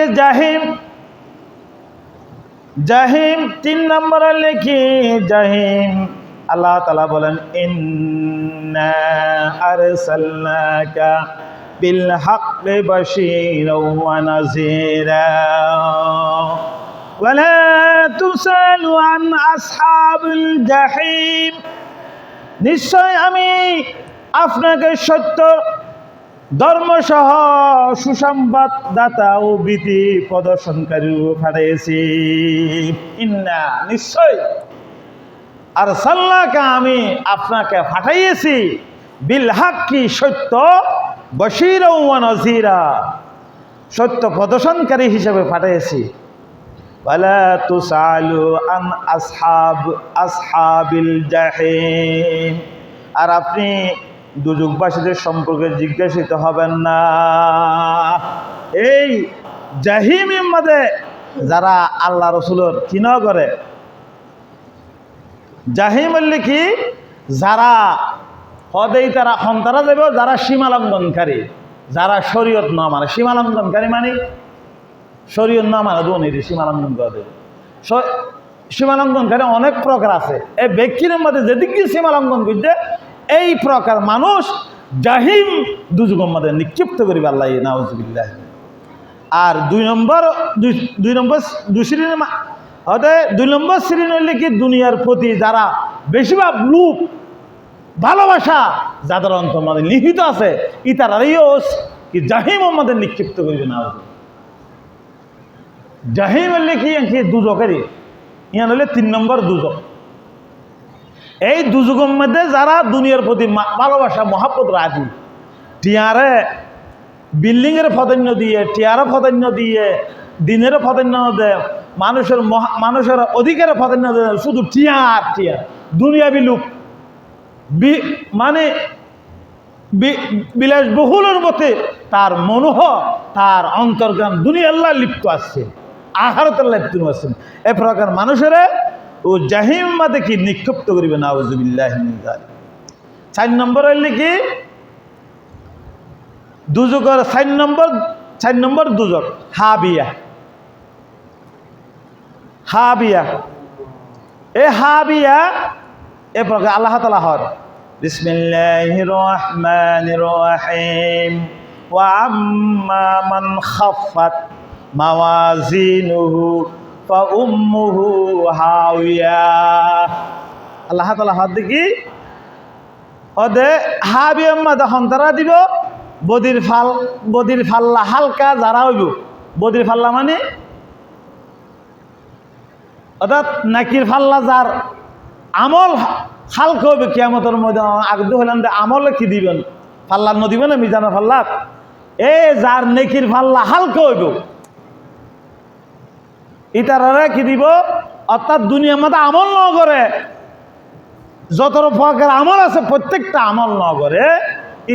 লেগে জাহিম জাহিম তিন নম্বরে লেখি জাহিম আল্লাহ তালা বলেন ইন্না আরসালনাকা বিল হাক্কি বাশীরাও ওয়া নাযীরা ولا تسأل عن أصحاب الجحيم নিশ্চয় আমি আপনাকে সত্য ধর্মসহ সুসংবাদ দাতা ও ভীতি প্রদর্শনকারী পাঠিয়েছি ইন্না নিশ্চয় আর সাল্লাকে আমি আপনাকে পাঠাইয়েছি বিল হাক্কি সত্য বশির নজিরা সত্য প্রদর্শনকারী হিসেবে পাঠিয়েছি ولا تسألوا عن أصحاب أصحاب الجحيم আর আপনি দুযুগবাসীদের সম্পর্কে জিজ্ঞাসিত হবেন না। এই জাহিমের মধ্যে যারা আল্লাহ রসুলের চিন করে, জাহিম কি যারা হদেই তারা সন্তারা দেব, যারা সীমালঙ্ঘনকারী, যারা শরীয়ত না মানে সীমালঙ্ঘনকারী মানে শরীয়ত না মানে দুনির সীমালঙ্ঘন করে দেবে। সীমালঙ্ঘনকারী অনেক প্রকার আছে। এই ব্যক্তির মধ্যে যেদিকে সীমালঙ্ঘন করছে এই প্রকার মানুষ জাহিম মধ্যে নিক্ষিপ্ত করিবে আল্লাহ, নাউজবিল্লাহ। আর দুই নম্বর দুই নম্বর দুই শ্রেণির মা- হতে দুই নম্বর শ্রেণি হলে কি দুনিয়ার প্রতি যারা বেশিরভাগ লোক ভালোবাসা, যাদের অন্তর মধ্যে লিখিত আছে ইতারাইও কি জাহিম আমাদের নিক্ষিপ্ত করিবে না। জাহিম কি কি দুজকেরই ইয়ান হলে তিন নম্বর দুজক এই দুযুগের মধ্যে যারা দুনিয়ার প্রতি ভালোবাসা মহাপত রাজি, টিয়ারে বিল্ডিংয়ের প্রাধান্য দিয়ে, টিয়ারে প্রাধান্য দিয়ে, দিনের প্রাধান্য দেয়, মানুষের মানুষের অধিকারের প্রাধান্য দেয়, শুধু টিয়ার টিয়ার দুনিয়া বিলুপ বি মানে বিলাসবহুলের মতে তার মনোহ তার অন্তর্গান দুনিয়া আল্লাহ লিপ্ত আসছে আহারতাল্লাহ লিপ্ত আসছেন এ প্রকার মানুষের ও জাহিম মাদে কি নিক্ষিপ্ত করিবে? না চার নম্বর হইলে কি? দুযুগের চার নম্বর চার নম্বর দুযুগ, হাবিয়া। হাবিয়া। এ হাবিয়া, এ প্রকার আল্লাহ তালা হর বিসমিল্লাহির রহমানির রহিম। হাওয়া। আল্লাহ তালা হর দেখি। ওদে হাবি আম্মা যখন তারা দিব, বদির ফাল, বদির ফাল্লা হালকা যারা হইব। বদির ফাল্লা মানে? অর্থাৎ নাকির ফাল্লা যার আমল হালকা হইবে কিয়ামতের মধ্যে আগদ হইলাম আমল কি দিবেন? ফাল্লার ন দিবেন মিজানের ফাল্লার এ যার নেকির ফাল্লা হালকা হইব ইতারা কি দিব? অর্থাৎ দুনিয়ার মধ্যে আমল ন যত প্রকার আমল আছে, প্রত্যেকটা আমল ন করে।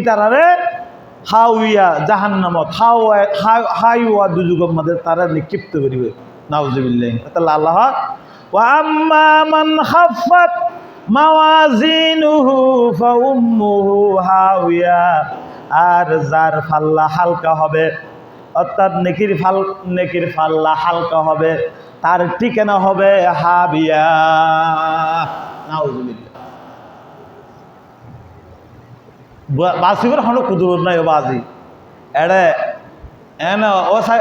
ইতারারে হাউইয়া জাহান্নামত হাইওয়া দুযুগের মধ্যে তারা নিক্ষিপ্ত করিবে। নাউজুবিল্লাহ। তাহলে আল্লাহ, ওয়া আম্মা মান খাফাত মাওয়াজিনুহু ফাউম্মুহু হাউইয়া আর যার ফাল্লা হালকা হবে অর্থাৎ নেকির ফাল, নেকির ফাল্লা হালকা হবে, তার ঠিকানা হবে হাবিয়া। বাসিগর হলো কুদুর নাই বাজি। এড়ে, এন, ও সাই,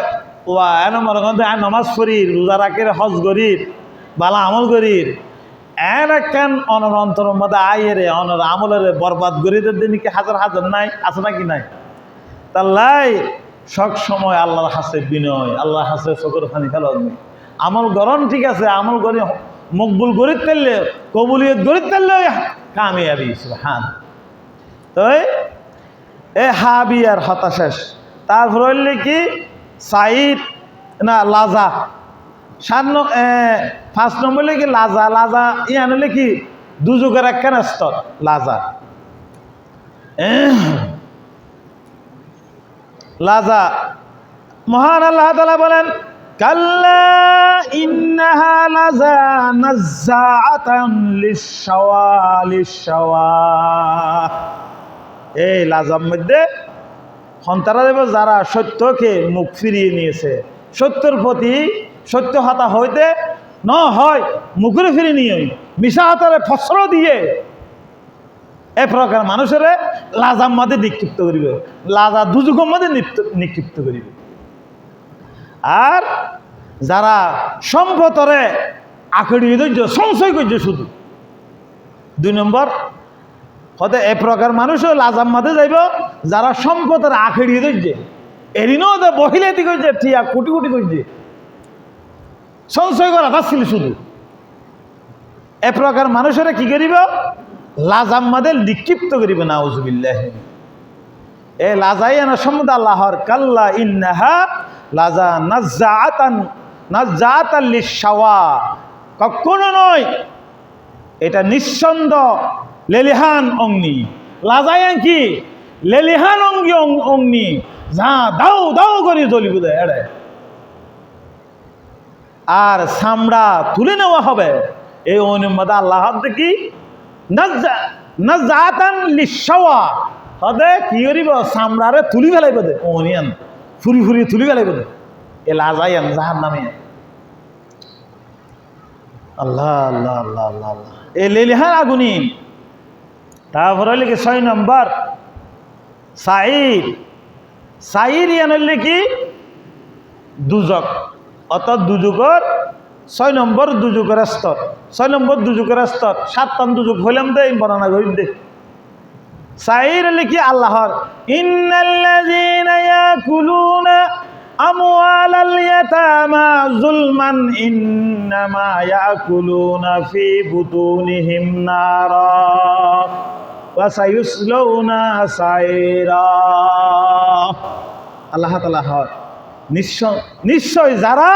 ওয়া, এন মনে করেন আয় নমাজ করির রোজা রাখের, হজ করির, বালা আমল করির। এন একখান অনর অন্তরের মধ্যে আয়ের, অনর আমলের বরবাদ গরিদের দিন কি হাজার হাজার নাই, আছে নাকি নাই? তাল্লাই সব সময় আল্লাহর হাসে বিনয়, আল্লাহর হাসে চকুর খানি ফেল আমল গরম ঠিক আছে, আমল গরি মকবুল গরিব তেললে, কবুলিয়ত গরিব তেললে কামিয়াবি হ্যাঁ তো এ হাবিয়ার হতাশেষ তারপর হইলে কি? সাইদ, না, লাজা। সাত ফার্স্ট নম্বর কি লাজা? লাজা ইয়ান হলে কি? দুযুগের একখান স্তর, লাজা। লাজা। মহান আল্লাহ তালা বলেন, কাল্লা ইন্নাহা লাজা এই মধ্যে যারা সত্যকে মুখ ফিরিয়ে নিয়েছে, সত্যর প্রতি সত্য হাতা হইতে ন হয় মুখরে ফিরে নিয়ে, মিশা হাতারে ফসল দিয়ে এ প্রকার মানুষের লাজার মধ্যে নিক্ষিপ্ত করিবে। লাজা দুযুগের মধ্যে নিক্ষিপ্ত করিবে। আর যারা সম্পদরে আখড়ি ধৈর্য, সংশয় করছে শুধু। দুই নম্বর, হতে এ প্রকার মানুষও লাজার মাঝে যাইব, যারা সম্পদের আখড়িয়ে ধরছে এরিনও তো বহিলে করছে ঠিয়া কোটি কোটি করছে সংশয় করা ছিল শুধু। এ প্রকার মানুষেরা কি করিব? লাজাম মাদে নিক্ষিপ্ত করিবে না উজুবিল্লাহ এ লাজাই না সম্মদ আল্লাহর, কাল্লা ইন্নাহা লাজা নাজ্জাআতান নাজ্জাআতান লিশাওয়া কখনো নয়, এটা নিঃসন্দ লেলিহান অগ্নি। লাজায়ান কি? লেলিহান অঙ্গি অগ্নি। যা দাও দাও করে জ্বলিব দেয় এড়ে। আর চামড়া তুলে নেওয়া হবে। এই অনুমত আল্লাহ দেখি নাজাতান লিসাওয়া হদে, কি করিব? চামড়ারে তুলি ফেলাইব দে। অনিয়ান ফুরি ফুরি তুলি ফেলাইব দে। এ লাজাইয়ান জাহার নামে আল্লাহ আল্লাহ আল্লাহ আল্লাহ আল্লাহ। এ লেলিহান আগুনি। তারপরে লিখে ছয় নম্বর সাইর সাইর ইয়ানের কি, দুজক। অর্থাৎ দুযুগর ছয় নম্বর দুযুগের স্তর ছয় নম্বর দুযুগের স্তর সাতটান দুযুগ হইলাম দে বর্ণনা করি দে। সাইর লিখি আল্লাহর, ইন্নাল্লাযীনা ইয়াকুলুনা আমওয়ালাল ইয়াতামা যুলমান, ইন্নামা ইয়াকুলুনা ফি বুতুনিহিম নারা, ওয়া সায়ুসলাউনা সাইরা। আল্লাহ তাআলা হয়, নিশ্চয় নিশ্চয় যারা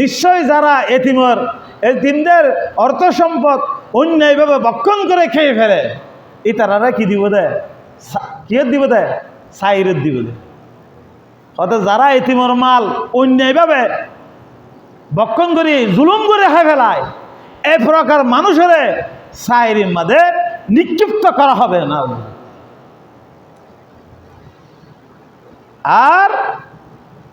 নিশ্চয় যারা এতিমর, এতিমদের অর্থ সম্পদ অন্যায়ভাবে বক্ষণ করে খেয়ে ফেলে। এই তারারা কি দিব দে? কি দিব দে? সাইরের দিব দে। অর্থাৎ যারা এতিমর মাল অন্যায়ভাবে বক্ষণ করে, জুলুম করে খাই ফেলায়, এ প্রকার মানুষের সাইরির মাঝে নিক্ষিপ্ত করা হবে না। আর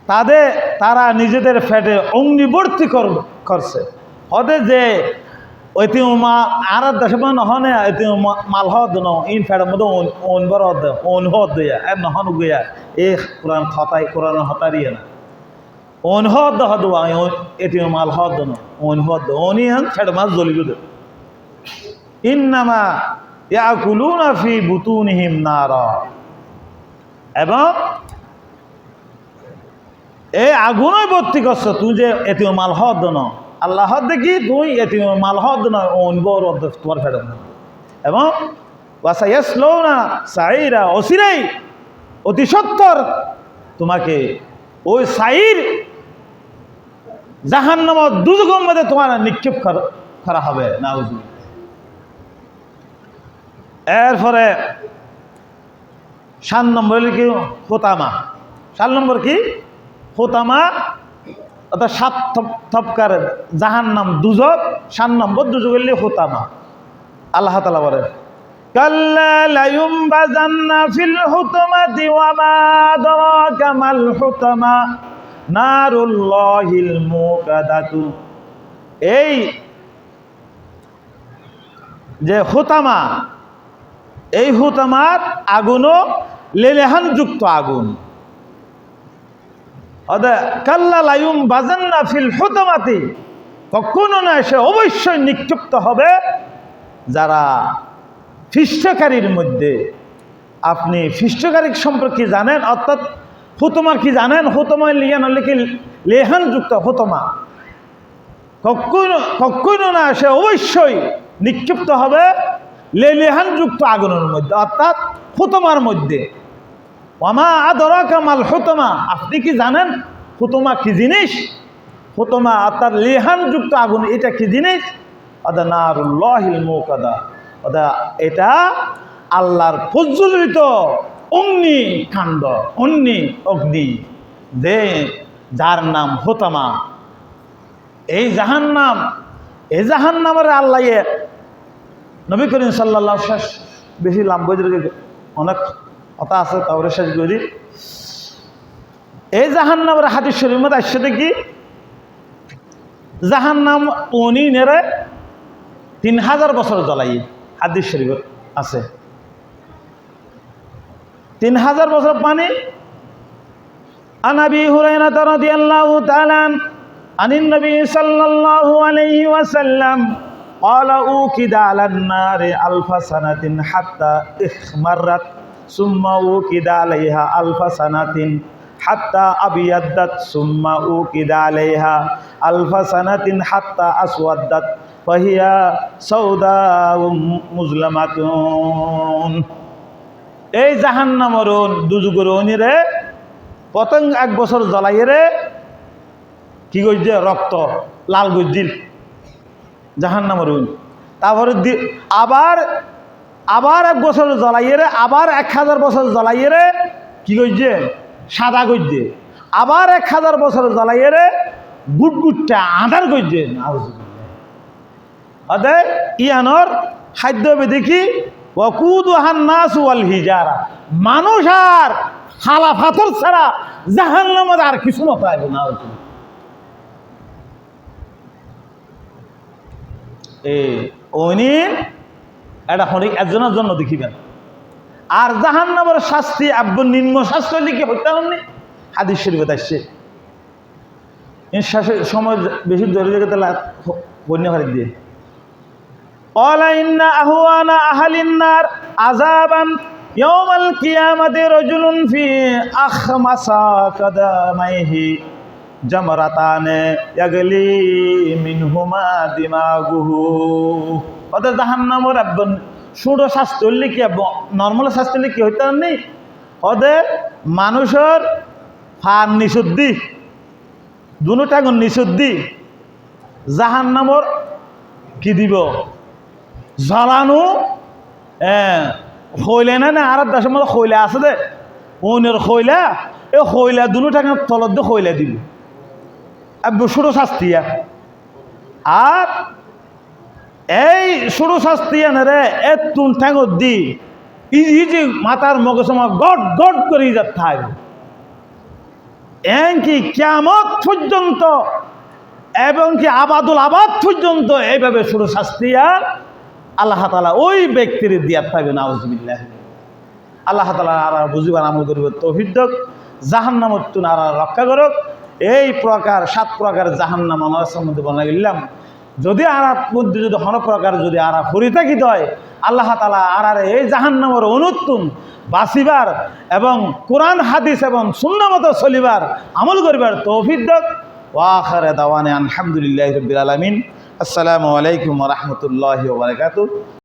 তাদের তারা নিজেদের ফ্যাটে অগ্নিবর্তী কর- করছে। হদে যে ঐতি মা আর দেশে মানে নহনে ঐতি মাল হদ ন, ইন ফ্যাটের মধ্যে ওন বড় হদ ওন দেয়া এম নহন গইয়া এ কোরআন হতাই কোরআন হতারিয়ে না। ওন হদ এটি মাল হদ ন ওন ওনি হন ফ্যাট মাছ জ্বলিব দে ইন্নামা ইয়াকুলুনা ফি বুতুনিহিম নারা। এবং এই আগুনই ভর্তি করছ তুই যে এটি মাল হদ ন আল্লাহ দেখি তুই এটি মাল হদ নয় তোমার ফেরত এবং ওয়াসাইয়াসলো না সাইরা অসিরাই অতি সত্তর, তোমাকে ওই সাইর জাহান নামত দুযুগের মধ্যে তোমার নিক্ষেপ করা হবে না এরপরে সাত নম্বর কি হোতামা সাত নম্বর কি? হোতামা অর্থাৎ সাত থপ- থপকার জাহান নাম দুজক, সাত নম্বর দুজক হলে হোতামা আল্লাহ তালা বলে, কাল্লা লায়ুমবাজান্না ফিল হুতমাতি ওয়া মা আদরাকা মাল হুতমা নারুল্লাহিল মুকাদাতু। এই যে হুতামা, এই হুতামার আগুনও লেলেহান যুক্ত আগুন। অদা কাল্লা লায়ুম বাজান্না ফিল হুতামাতি। কখনো না সে অবশ্যই নিক্ষিপ্ত হবে যারা ফিষ্টকারীর মধ্যে। আপনি ফিষ্টকারী সম্পর্কে জানেন? অর্থাৎ হুতমা কি জানেন? হুতমা লিয়ান কি লেহান যুক্ত হুতমা। কখনো কখনো না সে অবশ্যই নিক্ষিপ্ত হবে লেলিহান যুক্ত আগুনের মধ্যে, অর্থাৎ হুতমার মধ্যে। ওমা আদরা কামাল হুতমা। আপনি কি জানেন? হুতমা কি জিনিস? হুতমা অর্থাৎ লেহান যুক্ত আগুন, এটা কি জিনিস? অদা নারুল্লাহিল মুকাদা অদা এটা আল্লাহর প্রজ্বলিত অগ্নি কাণ্ড, অগ্নি অগ্নি। যে যার নাম হোতামা। এই জাহান নাম এই জাহান নামের আল্লাহ নবী করিম সাল্লাহ শেষ বেশি লাম্বদের অনেক কথা আছে তাহলে শেষ করি এই জাহান নামের হাদিস শরীর মধ্যে আসছে দেখি জাহান নাম উনি নেড়ে তিন হাজার বছর জ্বলাই হাদিস শরীফ আছে তিন হাজার বছর পানি عن ابي هريره رضي الله تعالى عن النبي صلى الله عليه وسلم قال اوكد على النار الف سنه حتى اخمرت সুম্মা ও কিদা আলফা সানাতিন হাত্তা আবিয়াদ্দাত, সুম্মা ও কিদা আলাইহা আলফা সানাতিন হাত্তা আসওয়াদ্দাত, ফাহিয়া সৌদা মুজলামাতুন। এই জাহান্নামর দুযুগর অনিরে পতং এক বছর জ্বলাইয়েরে কি গজ্জে রক্ত, লাল গজ্জিল। জাহান্নামর তারপরে আবার আবার এক বছর জ্বলাইয়ে রে, আবার এক হাজার বছর জ্বলাইয়ে রে, কি করছে সাদা গজ্জে আবার এক হাজার বছর জ্বলাইয়ে রে, গুটগুটটা আধার গজ্জে অদে ইয়ানোর খাদ্য দেখি ওকুদ হান্নাস ওয়াল হিজারা। মানুষ আর খালা ফাথর ছাড়া জাহান্নামের আর কিছু মতো আসবে না। এ এটা হরেক একজনের জন্য দেখিবেন। আর জাহান্নামের শাস্তি আব্য নিম্ন শাস্তি হলে হত্যা হননি? হাদিস শরীফে আসছে। সময় বেশি ধরে রেখে তাহলে বন্যা হারিক দিয়ে। অলাইন্না আহুয়ানা আহালিন্নার আজাবান ইয়ামাল কিয়ামাতে রজুলুন ফি আখমাসা কাদামাইহি জামরাতানে ইয়াগলি মিনহুমা দিমাগুহু। অর্থাৎ জাহান্নামর একদম সুড়ো শাস্তি হলে কি নর্মাল শাস্তি হলে কি হইতে নেই ওদের মানুষের ফার নিশুদ্ধি দুটা গুণ নিশুদ্ধি জাহান্নামর কি দিব? জ্বালানো হ্যাঁ না না আর দেশের মধ্যে খৈলা আছে দে অন্যের খৈলা এই খৈলা দুটো টাকা তলত দিয়ে খৈলা দিব। ষোলো শাস্তিয়া আর এই ষোলো শাস্তি রে, এ তুন ঠ্যাঙত দি। ই যে মাথার মগজ আমার গট গট করে যাতে থাকবে এমনকি কেমত পর্যন্ত, এবং কি আবাদুল আবাদ পর্যন্ত এইভাবে শুরু শাস্তি আর আল্লাহ তালা ওই ব্যক্তির দিয়া থাকবে নাউজবিল্লাহ। আল্লাহ তালা আর বুঝিবার আমল করিব তৌহিদ্যক জাহান্নামত তুন আর রক্ষা করক। এই প্রকার সাত প্রকার জাহান্নাম আমার সম্বন্ধে বানাইলাম যদি আরাপ মধ্যে যদি হন প্রকার, যদি আরা থাকি হয়, আল্লাহ তালা আরারে আর এই জাহান্নামের অনুত্তম বাঁচিবার এবং কোরআন, হাদিস এবং সুন্নামত চলিবার আমল করিবার তৌফিদ্দক ওয়াখারে দাওয়ানে আলহামদুলিল্লাহ রবিল আলমিন। আসসালামু আলাইকুম রহমতুল্লাহ বারকাত